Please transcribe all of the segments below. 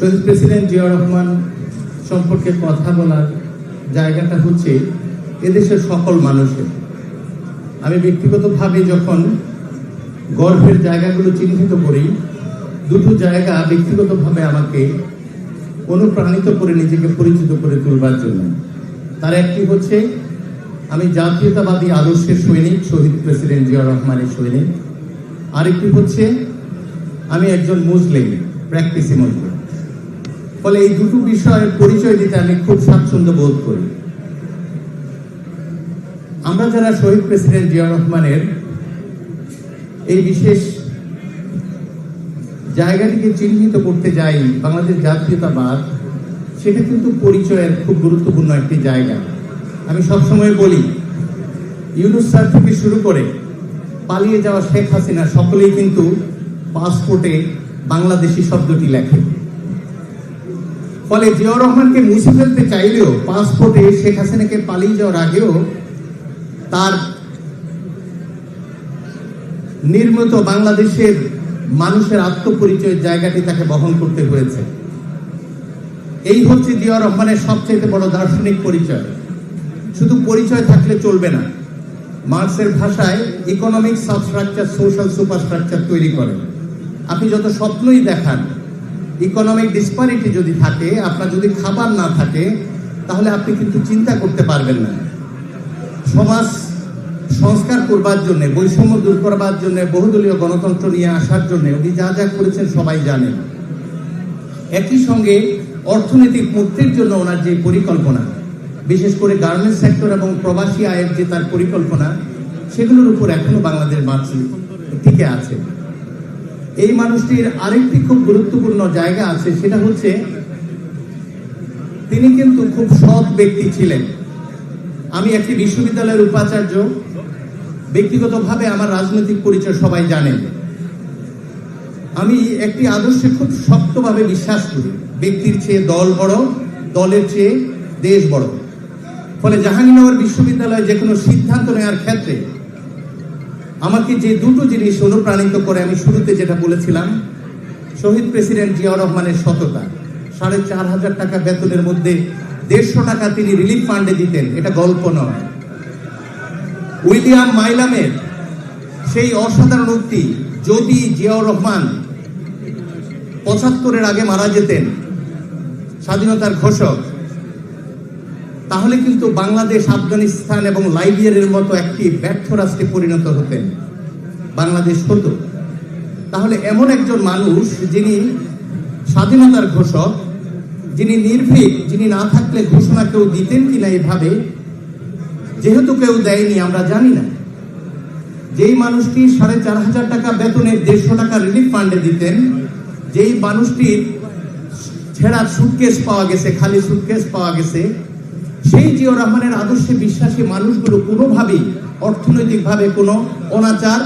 শহীদ president Zia Rahman সম্পর্কে কথা বলার জায়গাটা হচ্ছে এদেশের সকল মানুষের। আমি ব্যক্তিগতভাবে যখন গর্ভের জায়গাগুলো চিহ্নিত করি, দুটো জায়গা ব্যক্তিগতভাবে আমাকে অনুপ্রাণিত করে নিজেকে পরিচিত করে তুলবার জন্য। তার একটি হচ্ছে, আমি জাতীয়তাবাদী আদর্শের সৈনিক, শহীদ প্রেসিডেন্ট জিয়া রহমানের সৈনিক। আরেকটি হচ্ছে, আমি একজন মুসলিম প্র্যাকটিসি মুসলিম ফলে এই দুটো বিষয়ের পরিচয় দিতে আমি খুব স্বাচ্ছন্দ্য বোধ করি। আমরা যারা শহীদ প্রেসিডেন্ট জিয়া রহমানের এই বিশেষ জায়গাটিকে চিহ্নিত করতে যাই, বাংলাদেশ জাতীয়তাবাদ, সেটা কিন্তু পরিচয়ের খুব গুরুত্বপূর্ণ একটি জায়গা। আমি সবসময় বলি, ইউনুস স্যার থেকে শুরু করে পালিয়ে যাওয়া শেখ হাসিনা সকলেই কিন্তু পাসপোর্টে বাংলাদেশি শব্দটি লেখে। ফলে জিয়াউর রহমানকে মুছে ফেলতে চাইলেও পাসপোর্টে শেখ হাসিনাকে পালিয়ে যাওয়ার আগেও তার নির্মিত বাংলাদেশের মানুষের আত্মপরিচয়ের জায়গাটি তাকে বহন করতে হয়েছে। এই হচ্ছে জিয়াউর রহমানের সবচেয়ে বড় দার্শনিক পরিচয়। শুধু পরিচয় থাকলে চলবে না, মার্কসের ভাষায় ইকোনমিক সাবস্ট্রাকচার সোশ্যাল সুপারস্ট্রাকচার তৈরি করে। আপনি যত স্বপ্নই দেখান ইকোনমিক ডিসপারিটি যদি থাকে আপনার যদি খাবার না থাকে তাহলে আপনি কিন্তু চিন্তা করতে পারবেন না সমাজ সংস্কার করবার জন্য বৈষম্য দূর করবার জন্য বহুদলীয় গণতন্ত্র নিয়ে আসার জন্য উনি যা যা করেছেন সবাই জানেন একই সঙ্গে অর্থনৈতিক মুক্তির জন্য ওনার যে পরিকল্পনা বিশেষ করে গার্মেন্টস সেক্টর এবং প্রবাসী আয়ের যে তার পরিকল্পনা সেগুলোর উপর এখনও বাংলাদেশ মাছি টিকে আছে এই মানুষটির আরেকটি খুব গুরুত্বপূর্ণ জায়গা আছে, সেটা হচ্ছে তিনি কিন্তু খুব সৎ ব্যক্তি ছিলেন। আমি একটি বিশ্ববিদ্যালয়ের উপাচার্য, ব্যক্তিগতভাবে আমার রাজনৈতিক পরিচয় সবাই জানেন। আমি একটি আদর্শে খুব শক্তভাবে বিশ্বাস করি, ব্যক্তির চেয়ে দল বড়, দলের চেয়ে দেশ বড়। ফলে জাহাঙ্গীরনগর বিশ্ববিদ্যালয়ে যে কোনো সিদ্ধান্ত নেওয়ার ক্ষেত্রে আমাকে যে দুটো জিনিস অনুপ্রাণিত করে আমি শুরুতে যেটা বলেছিলাম, শহীদ প্রেসিডেন্ট জিয়াউর রহমানের সততা। সাড়ে চার হাজার টাকা বেতনের মধ্যে দেড়শো টাকা তিনি রিলিফ ফান্ডে দিতেন, এটা গল্প নয়। উইলিয়াম মাইলামের সেই অসাধারণ উক্তি, যদি জিয়াউর রহমান পঁচাত্তরের আগে মারা যেতেন, স্বাধীনতার ঘোষক তাহলে কিন্তু বাংলাদেশ, আফগানিস্তান এবং লাইবিয়ারের মতো একটি ব্যর্থ রাষ্ট্রে পরিণত হতেন। বাংলাদেশ হতো। তাহলে এমন একজন মানুষ যিনি স্বাধীনতার ঘোষক, যিনি নির্ভীক, যিনি না থাকলে ঘোষণা কেউ দিতেন কিনা এভাবে, যেহেতু কেউ দেয়নি, আমরা জানি না। যেই মানুষটি সাড়ে চার হাজার টাকা বেতনের দেড়শো টাকা রিলিফ ফান্ডে দিতেন, যেই মানুষটির ছেঁড়া সুটকেস পাওয়া গেছে, খালি সুটকেস পাওয়া গেছে সেই জিও রহমানের আদর্শে বিশ্বাসী মানুষগুলো কোনোভাবেই অর্থনৈতিকভাবে কোনো অনাচার,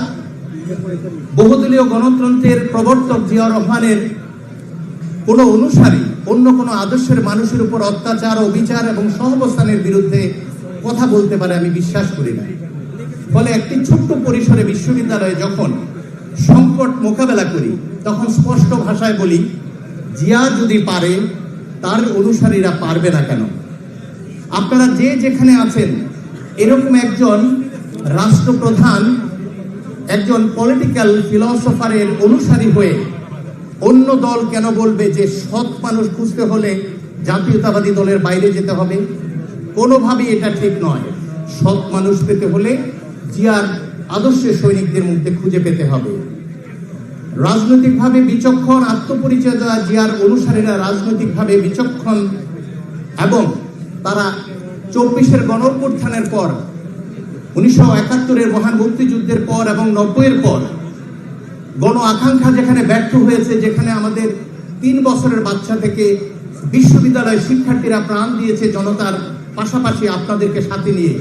বহুদলীয় গণতন্ত্রের প্রবর্তক জিয়া রহমানের কোনো অনুসারী, অন্য কোনো আদর্শের মানুষের উপর অত্যাচার, অবিচার এবং সহবস্থানের বিরুদ্ধে কথা বলতে পারে আমি বিশ্বাস করি না। ফলে একটি ছোট্ট পরিসরে বিশ্ববিদ্যালয়ে যখন সংকট মোকাবেলা করি, তখন স্পষ্ট ভাষায় বলি, জিয়া যদি পারে, তার অনুসারীরা পারবে না কেন? আপনারা যে যেখানে আছেন, এরকম একজন রাষ্ট্রপ্রধান, একজন পলিটিক্যাল ফিলসফারের অনুসারী হয়ে অন্য দল কেন বলবে যে সৎ মানুষ খুঁজতে হলে জাতীয়তাবাদী দলের বাইরে যেতে হবে? কোনোভাবেই এটা ঠিক নয়। সৎ মানুষ পেতে হলে জিয়ার আদর্শের সৈনিকদের মধ্যে খুঁজে পেতে হবে। রাজনৈতিকভাবে বিচক্ষণ, আত্মপরিচয় দেওয়া জিয়ার অনুসারীরা রাজনৈতিকভাবে বিচক্ষণ এবং তারা চব্বিশের গণঅভ্যুত্থানের পর, উনিশশো একাত্তরের মহান মুক্তিযুদ্ধের পর এবং নব্বইয়ের পর গণ আকাঙ্ক্ষা যেখানে ব্যর্থ হয়েছে, যেখানে আমাদের তিন বছরের বাচ্চা থেকে বিশ্ববিদ্যালয়ের শিক্ষার্থীরা প্রাণ দিয়েছে জনতার পাশাপাশি আপনাদেরকে সাথে নিয়ে।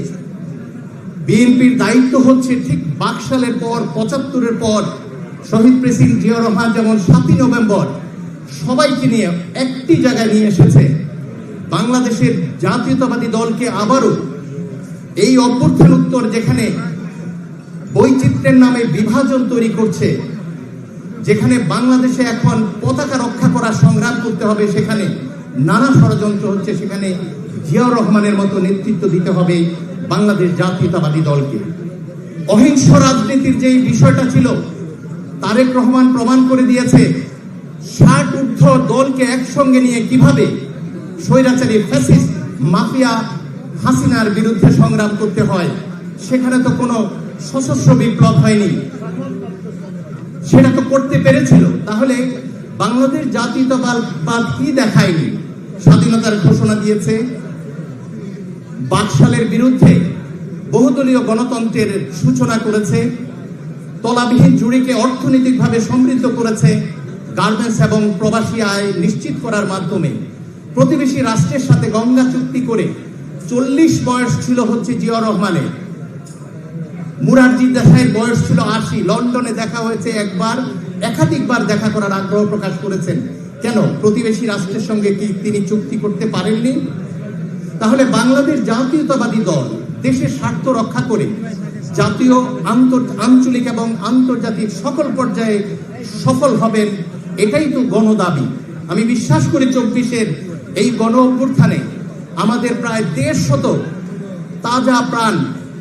বিএনপির দায়িত্ব হচ্ছে ঠিক বাকশালের পর, পঁচাত্তরের পর, শহীদ প্রেসিডেন্ট জিয়া রহমান যেমন সাতই নভেম্বর সবাইকে নিয়ে একটি জায়গায় নিয়ে এসেছে। বাংলাদেশের জাতীয়তাবাদী দলকে আবারও এই অভ্যর্থন উত্তর যেখানে বৈচিত্র্যের নামে বিভাজন তৈরি করছে, যেখানে বাংলাদেশে এখন পতাকা রক্ষা করার সংগ্রাম করতে হবে, সেখানে নানা ষড়যন্ত্র হচ্ছে, সেখানে জিয়াউর রহমানের মতো নেতৃত্ব দিতে হবে বাংলাদেশ জাতীয়তাবাদী দলকে। অহিংস রাজনীতির যে বিষয়টা ছিল, তারেক রহমান প্রমাণ করে দিয়েছে, ষাট ঊর্ধ্ব দলকে একসঙ্গে নিয়ে কীভাবে স্বৈরাচারী ফ্যাসিস্ট মাফিয়া হাসিনার বিরুদ্ধে সংগ্রাম করতে হয়। সেখানে তো কোনো সশস্ত্র বিপ্লব হয়নি। সেটা তো করতে পেরেছিল। তাহলে বাংলাদেশ জাতীয়তাবাদ কি দেখায়নি? স্বাধীনতার ঘোষণা দিয়েছে। বাকশালের বিরুদ্ধে বহুদলীয় গণতন্ত্রের সূচনা করেছে। তলাবিহীন জুড়িকে অর্থনৈতিকভাবে সমৃদ্ধ করেছে। গার্মেন্টস এবং প্রবাসী আয় নিশ্চিত করার মাধ্যমে। প্রতিবেশী রাষ্ট্রের সাথে গঙ্গা চুক্তি করে চল্লিশ বয়স ছিল হচ্ছে জিয়া রহমানের। মুরারজি দেশাইয়ের বয়স ছিল আশি। লন্ডনে দেখা হয়েছে একবার, একাধিকবার দেখা করার আগ্রহ প্রকাশ করেছেন। কেন? প্রতিবেশী রাষ্ট্রের সঙ্গে কি তিনি চুক্তি করতে পারেননি? তাহলে বাংলাদেশ জাতীয়তাবাদী দল দেশের স্বার্থ রক্ষা করে জাতীয় আঞ্চলিক এবং আন্তর্জাতিক সকল পর্যায়ে সফল হবেন, এটাই তো গণদাবি। আমি বিশ্বাস করি চব্বিশের এই গণ অভ্যুত্থানে আমাদের প্রায় দেড় শত তাজা প্রাণ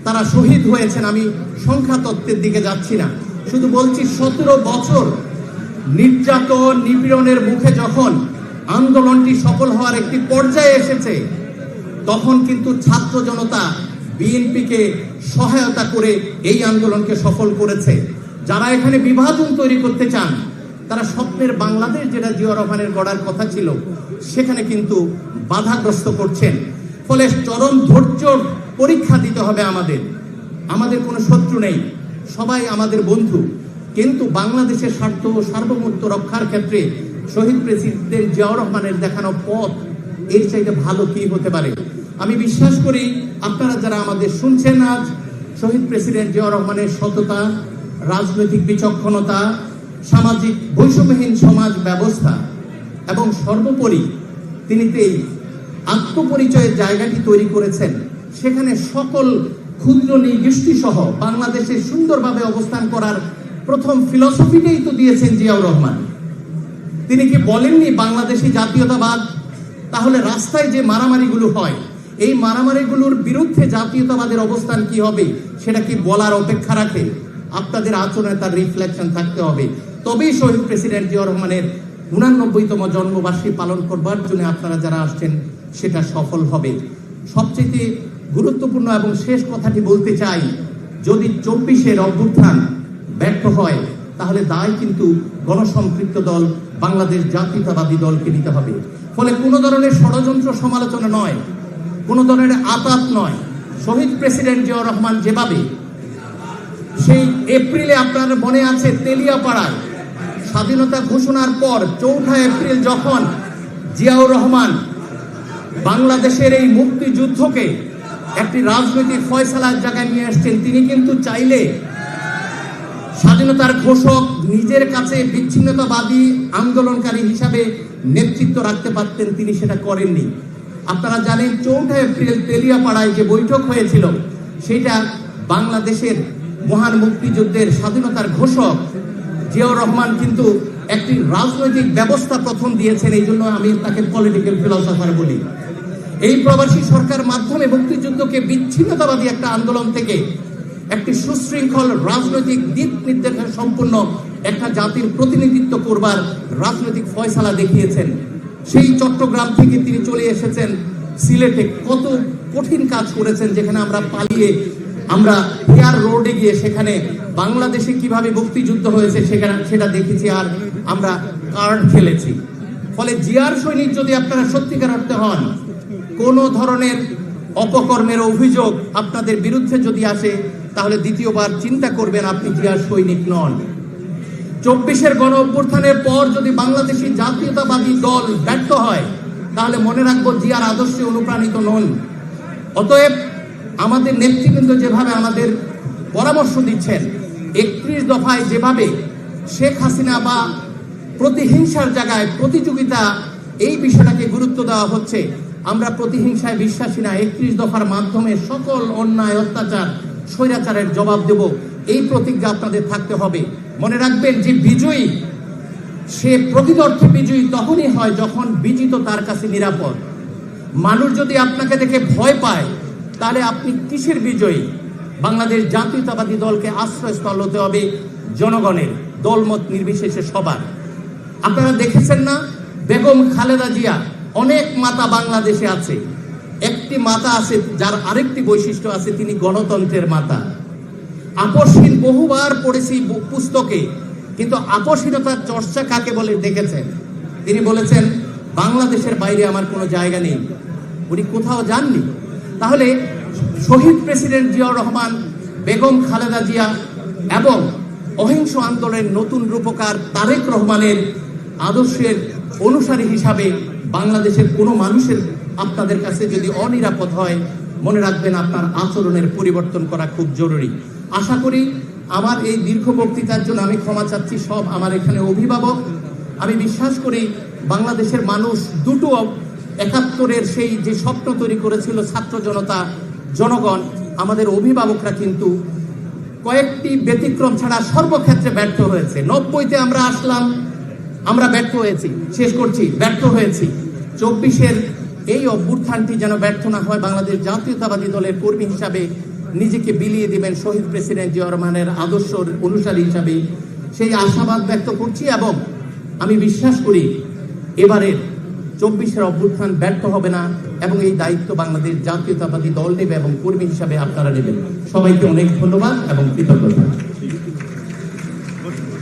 তারা শহীদ হয়েছেন, আমি সংখ্যা তত্ত্বের দিকে যাচ্ছি না। শুধু বলছি সতেরো বছর নির্যাতন, নিপীড়নের মুখে যখন আন্দোলনটি সফল হওয়ার একটি পর্যায়ে এসেছে, তখন কিন্তু ছাত্র জনতা বিএনপিকে সহায়তা করে এই আন্দোলনকে সফল করেছে। যারা এখানে বিভাজন তৈরি করতে চান তারা স্বপ্নের বাংলাদেশ যেটা জিয়া রহমানের গড়ার কথা ছিল, সেখানে কিন্তু বাধাগ্রস্ত করছেন। ফলে চরম ধৈর্য পরীক্ষা দিতে হবে আমাদের। আমাদের কোনো শত্রু নেই। সবাই আমাদের বন্ধু। কিন্তু বাংলাদেশের স্বার্থ ও সার্বভৌমত্ব রক্ষার ক্ষেত্রে শহীদ প্রেসিডেন্ট জিয়াউর রহমানের দেখানো পথ, এর চাইতে ভালো কি হতে পারে? আমি বিশ্বাস করি আপনারা যারা আমাদের শুনছেন আজ, শহীদ প্রেসিডেন্ট জিয়াউর রহমানের সততা, রাজনৈতিক বিচক্ষণতা সামাজিক বৈষম্যহীন সমাজ ব্যবস্থা এবং সর্বোপরি তিনি এই আত্মপরিচয়ের জায়গাটি তৈরি করেছেন, সেখানে সকল ক্ষুদ্র নিগোষ্ঠী সহ বাংলাদেশে সুন্দরভাবে অবস্থান করার প্রথম ফিলসফিটাই তো দিয়েছেন জিয়াউর রহমান। তিনি কি বলেননি বাংলাদেশি জাতীয়তাবাদ? তাহলে রাস্তায় যে মারামারিগুলো হয়, এই মারামারিগুলোর বিরুদ্ধে জাতীয়তাবাদের অবস্থান কি হবে, সেটা কি বলার অপেক্ষা রাখে? আপনাদের আচরণে তার রিফ্লেকশন থাকতে হবে। তবেই শহীদ প্রেসিডেন্ট জিয়া রহমানের উনানব্বইতম জন্মবার্ষিকী পালন করবার জন্য আপনারা যারা আসছেন, সেটা সফল হবে। সবচেয়ে গুরুত্বপূর্ণ এবং শেষ কথাটি বলতে চাই, যদি চব্বিশের অভ্যুত্থান ব্যর্থ হয়, তাহলে দায় কিন্তু গণসম্পৃক্ত দল, বাংলাদেশ জাতীয়তাবাদী দলকে নিতে হবে। ফলে কোনো ধরনের ষড়যন্ত্র সমালোচনা নয়, কোনো ধরনের আতাত নয়। শহীদ প্রেসিডেন্ট জিয়াউর রহমান যেভাবে, সেই এপ্রিলে আপনার মনে আছে তেলিয়াপাড়ায় স্বাধীনতা ঘোষণার পর চৌঠা এপ্রিল যখন জিয়াউর রহমান বাংলাদেশের এই মুক্তিযুদ্ধকে একটি রাজনৈতিক ফয়সালার জায়গায় নিয়ে আসছেন তিনি কিন্তু চাইলে স্বাধীনতার ঘোষক নিজের কাছে বিচ্ছিন্নতাবাদী আন্দোলনকারী হিসাবে নেতৃত্ব রাখতে পারতেন, তিনি সেটা করেননি। আপনারা জানেন, চৌঠা এপ্রিল তেলিয়াপাড়ায় যে বৈঠক হয়েছিল, সেটা বাংলাদেশের মহান মুক্তিযুদ্ধের স্বাধীনতার ঘোষক জিয়াউর রহমান কিন্তু একটি রাজনৈতিক ব্যবস্থা প্রথম দিয়েছেন, এই জন্য আমি তাকে পলিটিক্যাল ফিলসফার বলি। এই প্রবাসী সরকার মাধ্যমে মুক্তিযুদ্ধকে বিচ্ছিন্নতাবাদী একটা আন্দোলন থেকে একটি সুশৃঙ্খল রাজনৈতিক দিক নির্দেশনা সম্পূর্ণ একটা জাতির প্রতিনিধিত্ব করবার রাজনৈতিক ফয়সালা দেখিয়েছেন। সেই চট্টগ্রাম থেকে তিনি চলে এসেছেন সিলেটে। কত কঠিন কাজ করেছেন যেখানে আমরা পালিয়ে আমরা হেয়ার রোডে গিয়ে সেখানে বাংলাদেশে কীভাবে মুক্তিযুদ্ধ হয়েছে সেখানে সেটা দেখেছি আর আমরা কার্ড খেলেছি। ফলে জিয়ার সৈনিক যদি আপনারা সত্যিকার অর্থে হন, কোন ধরনের অপকর্মের অভিযোগ আপনাদের বিরুদ্ধে যদি আসে, তাহলে দ্বিতীয়বার চিন্তা করবেন আপনি জিয়ার সৈনিক নন। চব্বিশের গণ অভ্যুত্থানের পর যদি বাংলাদেশি জাতীয়তাবাদী দল ব্যর্থ হয়, তাহলে মনে রাখব জিয়ার আদর্শে অনুপ্রাণিত নন। অতএব আমাদের নেতৃবৃন্দ যেভাবে আমাদের পরামর্শ দিচ্ছেন, একত্রিশ দফায় যেভাবে শেখ হাসিনা বা প্রতিহিংসার জায়গায় প্রতিযোগিতা এই বিষয়টাকে গুরুত্ব দেওয়া হচ্ছে, আমরা প্রতিহিংসায় বিশ্বাসী না, একত্রিশ দফার মাধ্যমে সকল অন্যায়, অত্যাচার, স্বৈরাচারের জবাব দেব, এই প্রতিজ্ঞা আপনাদের থাকতে হবে। মনে রাখবেন যে বিজয়ী, সে প্রকৃত অর্থে বিজয়ী তখনই হয় যখন বিজিত তার কাছে নিরাপদ। মানুষ যদি আপনাকে দেখে ভয় পায় তাহলে আপনি কিসের বিজয়ী? বাংলাদেশ জাতীয়তাবাদী দলকে আশ্রয়স্থল হতে হবে জনগণের, দলমত নির্বিশেষে সবার। আপনারা দেখেছেন না? বেগম খালেদা জিয়া অনেক মাতা বাংলাদেশে আছে। একটি মাতা আছে যার আরেকটি বৈশিষ্ট্য আছে, তিনি গণতন্ত্রের মাতা। আপসহীন বহুবার পড়েছি পুস্তকে, কিন্তু আপসহীনতার চর্চা কাকে বলে দেখেছেন? তিনি বলেছেন, বাংলাদেশের বাইরে আমার কোনো জায়গা নেই। উনি কোথাও যাননি। তাহলে শহীদ প্রেসিডেন্ট জিয়াউর রহমান, বেগম খালেদা জিয়া এবং অহিংস আন্দোলনের নতুন রূপকার তারেক রহমানের আদর্শের অনুসারী হিসাবে বাংলাদেশের কোনো মানুষের আপনাদের কাছে যদি অনিরাপদ হয়, মনে রাখবেন আপনার আচরণের পরিবর্তন করা খুব জরুরি। আশা করি আমার এই দীর্ঘ বক্তৃতার জন্য আমি ক্ষমা চাচ্ছি, সব আমার এখানে অভিভাবক। আমি বিশ্বাস করি বাংলাদেশের মানুষ দুটো একাত্তরের সেই যে স্বপ্ন তৈরি করেছিল ছাত্র জনতা, জনগণ, আমাদের অভিভাবকরা কিন্তু কয়েকটি ব্যতিক্রম ছাড়া সর্বক্ষেত্রে ব্যর্থ হয়েছে। নব্বইতে আমরা আসলাম, আমরা ব্যর্থ হয়েছি, শেষ করছি, ব্যর্থ হয়েছি। চব্বিশের এই অভ্যুত্থানটি যেন ব্যর্থ না হয়, বাংলাদেশ জাতীয়তাবাদী দলের কর্মী হিসাবে নিজেকে বিলিয়ে দিবেন শহীদ প্রেসিডেন্ট জিয়া রহমানের আদর্শ অনুসারী হিসাবে। সেই আশাবাদ ব্যক্ত করছি এবং আমি বিশ্বাস করি এবারের চব্বিশের অভ্যুত্থান ব্যর্থ হবে না এবং এই দায়িত্ব বাংলাদেশ জাতীয়তাবাদী দল নেবে এবং কর্মী হিসাবে আপনারা নেবেন। সবাইকে অনেক ধন্যবাদ এবং কৃতজ্ঞতা।